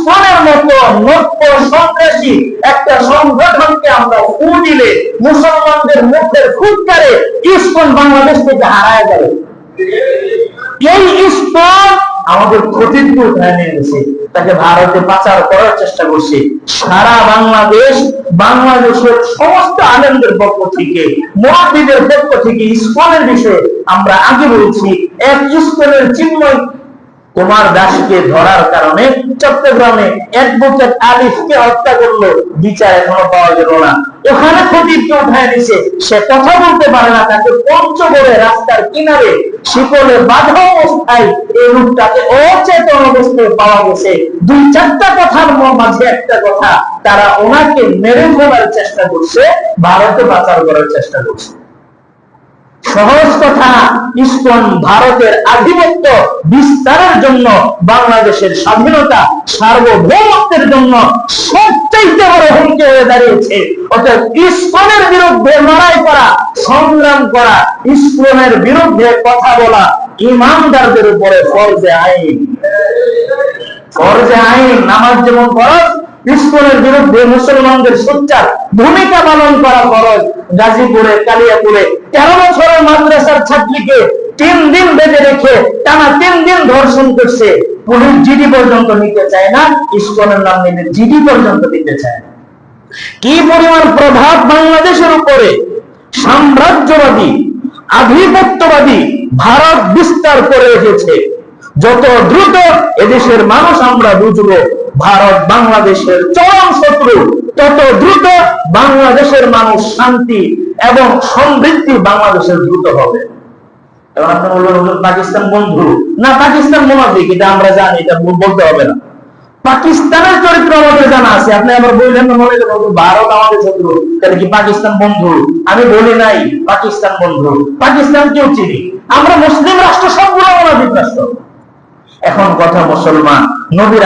ইসকনের মতো নব্য সন্ত্রাসী একটা সংগঠনকে আমরা ফু দিলে মুসলমানদের মুখের ফুটকারে ইসকন বাংলাদেশ থেকে হারায় যাবে এই ইসকন আমাদের ক্ষতিত্ব উঠায় নিয়ে গেছে তাকে ভারতে পাচার করার চেষ্টা করছে। সারা বাংলাদেশ, বাংলাদেশের সমস্ত আনন্দের পক্ষ থেকে মহাবিদের পক্ষ থেকে ইসকনের বিষয়ে আমরা আগে বলছি, এক ইসকনের চিন্ময় কুমার দাসকে ধরার কারণে চট্টগ্রামে অ্যাডভোকেট আলিফকে হত্যা করল, বিচার এখনও পাওয়া গেল না। ওখানে ক্ষতিকে উঠায় নিছে সে কথা বলতে পারে না, তাকে পঞ্চগড়ে রাস্তার কিনারে শিকলে বাঁধা অবস্থায় এই রূপটাকে অচেতন অবস্থায় পাওয়া গেছে। দুই চারটা কথার মাঝে একটা কথা, তারা ওনাকে মেরে ফেলার চেষ্টা করছে ভারতে পাচার করার চেষ্টা করছে। সহজ কথা ইস্কন ভারতের আধিপত্য বিস্তারের জন্য, বাংলাদেশের স্বাধীনতা সার্বভৌমত্বের জন্য সবচাইতে বড় হুমকি হয়ে দাঁড়িয়েছে। অর্থাৎ ইস্কনের বিরুদ্ধে লড়াই করা, সংগ্রাম করা, ইস্কনের বিরুদ্ধে কথা বলা ইমানদারদের উপরে ফরজে আইন। ফরজে আইন, নামাজ যেমন ফরজ ইস্কনের বিরুদ্ধে মুসলমানদের সোচ্চার ভূমিকা পালন করা ফরজ। গাজীপুরে, কালিয়াপুরে তেরো বছরের মাদ্রাসার ছাত্রীকে তিন দিন বেঁধে রেখে টানা তিন দিন ধর্ষণ করছে। পুলিশ জিডি পর্যন্ত নিতে চায় না, ইস্কনের নাম নিতে জিডি পর্যন্ত দিতে চায় না। কি পরিমাণ প্রভাব বাংলাদেশের উপরে? সাম্রাজ্যবাদী, আধিপত্যবাদী ভারত বিস্তার করে রেখেছে যত দ্রুত এদেশের মানুষ আমরা বুঝব ভারত বাংলাদেশের চরম শত্রু। তত দ্রুত বাংলাদেশের মানুষ শান্তি এবং সমৃদ্ধি বাংলাদেশের দ্রুত হবে। এখন আপনি বলবেন পাকিস্তান বন্ধু? না, পাকিস্তান এটা আমরা জানি, এটা বলতে হবে না। পাকিস্তানের চরিত্র আমাদের জানা আছে। আপনি আবার বললেন মনে ভারত আমাদের শত্রু, তাহলে কি পাকিস্তান বন্ধু? আমি বলি নাই, পাকিস্তান বন্ধু। পাকিস্তান কেউ চিনি? আমরা মুসলিম রাষ্ট্র সবগুলো মোনাফিক রাষ্ট্র। এখন কথা মুসলমান, নবীর